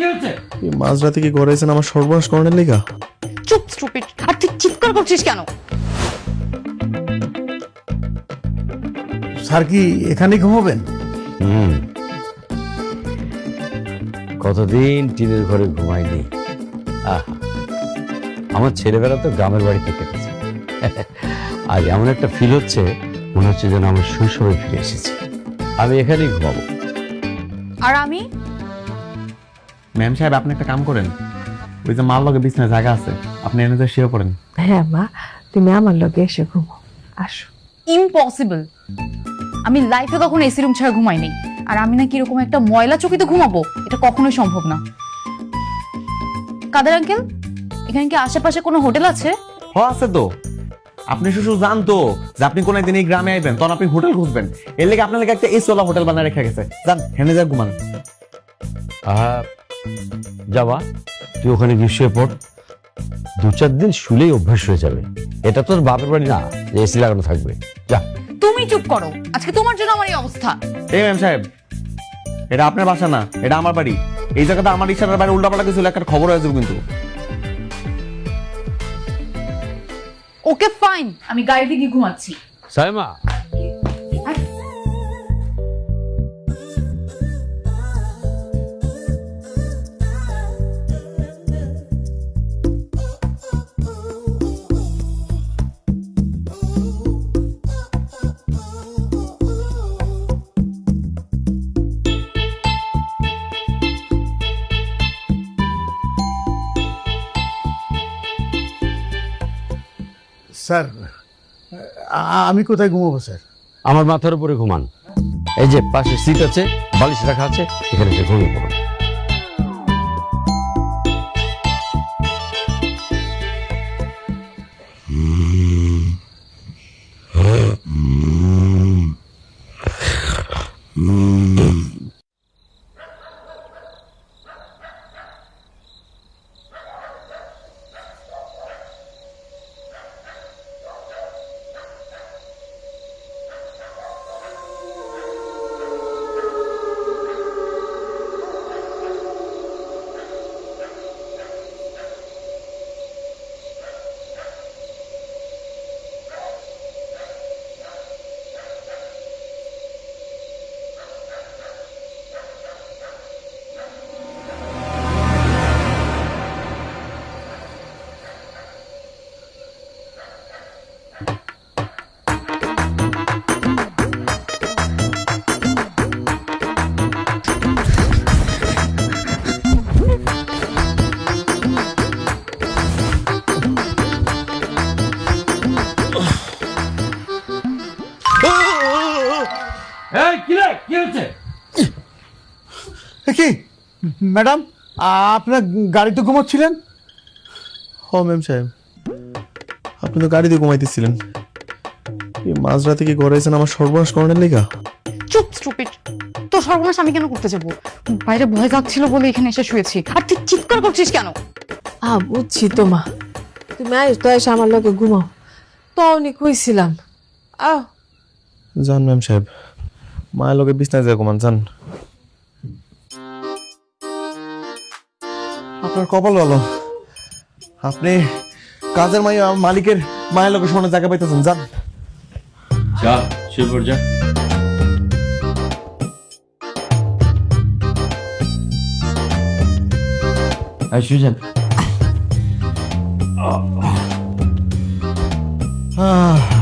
কি হচ্ছে? এই মাঝরাতে কি ঘরে এসেন আমার সর্বনাশ করানোর লিগা? চুপ স্টুপিড। আর তুই চিৎকার করছিস কেন? স্যার কি এখানে ঘুমাবেন? হুম। কতদিন টিনের ঘরে ঘুমাইনি? আহা আমার ছেলেবেলা তো গ্রামের বাড়িতে কেটেছে আজ এমন একটা ফিল হচ্ছে মনে হচ্ছে যেন আমার শৈশবে ফিরে এসেছি। আমি এখানেই ঘুমাবো। আর আমি? ম্যাম সাহেব আপনি একটা কাম করেন। ওই যে মাল লগে বিছনায় জায়গা আছে আপনি এনে যে শুয়ে পড়েন। হ্যাঁ মা তুমি আমার লগে এসে ঘুমো আসো। ইম্পসিবল আমি লাইফে কখনো এসি রুম ছাড়া ঘুমাইনি আর আমি না কীরকম একটা ময়লা চকিতে ঘুমাবো এটা কখনোই সম্ভব না। কাদের আঙ্কেল এখানে কি আশেপাশে কোনো হোটেল আছে? হ আছে তো। আপনি শুধু জানতো যে আপনি কোন একদিন এই গ্রামে আইবেন তখন আপনি হোটেল খুঁজবেন। এর লেগে আপনার লেগে একটা এসওয়ালা হোটেল বানায় রেখে গেছে। যান হেনে যা ঘুমান। আহা যাবা তুই ওখানে গিয়ে শুয়ে পড়। দু চার দিন শুলেই অভ্যাস হয়ে যাবে। এটা তোর বাপের বাড়ি না যে এসি লাগানো থাকবে। যা। তুমি চুপ করো। আজকে তোমার জন্য আমার এই অবস্থা। এই ম্যাম সাহেব এটা আপনার বাসা না এটা আমার বাড়ি। এই জায়গাতে আমার ইশারার বাইরে উল্টাপাল্টা কিছু একটা খবর হয়ে যাবে কিন্তু। ওকে ফাইন আমি গাড়িতে গিয়ে ঘুমাচ্ছি। সাইমা স্যার আমি কোথায় ঘুমাবো, স্যার? আমার মাথার উপরে ঘুমান। এই যে, পাশে সিট আছে, বালিশ রাখা আছে, এখানে এসে ঘুমিয়ে পড়ুন এই কি রে? কি হচ্ছে? কি? ম্যাডাম আপনার গাড়িতে ঘুমাচ্ছিলেন? হ ম্যাম সাহেব। আপনি তো গাড়িতে ঘুমাইতেছিলেন। এই মাঝরাতে কি ঘরে এসেন আমার সর্বনাশ করানোর লিগা? চুপ স্টুপিড। তোর সর্বনাশ আমি কেন করতে যাব? বাইরে ভয় যাচ্ছিল বলে এখানে এসে শুয়েছি। আর তুই চিৎকার করছিস কেন? আ বুঝছি তো মা। তুমি আইস তো এসে আমার লগে ঘুমাও। অনেক কইছিলাম। আহ যান ম্যাম সাহেব মায়ের লগে বিছনায় যায় ঘুমান যান আপনার কপাল ভালো। আপনি কাজের মাই মালিকের মায়ের লগে শোনার জায়গা পাইতেছেন যান যা শুয়ে পড় যা শুয়ে যান আহ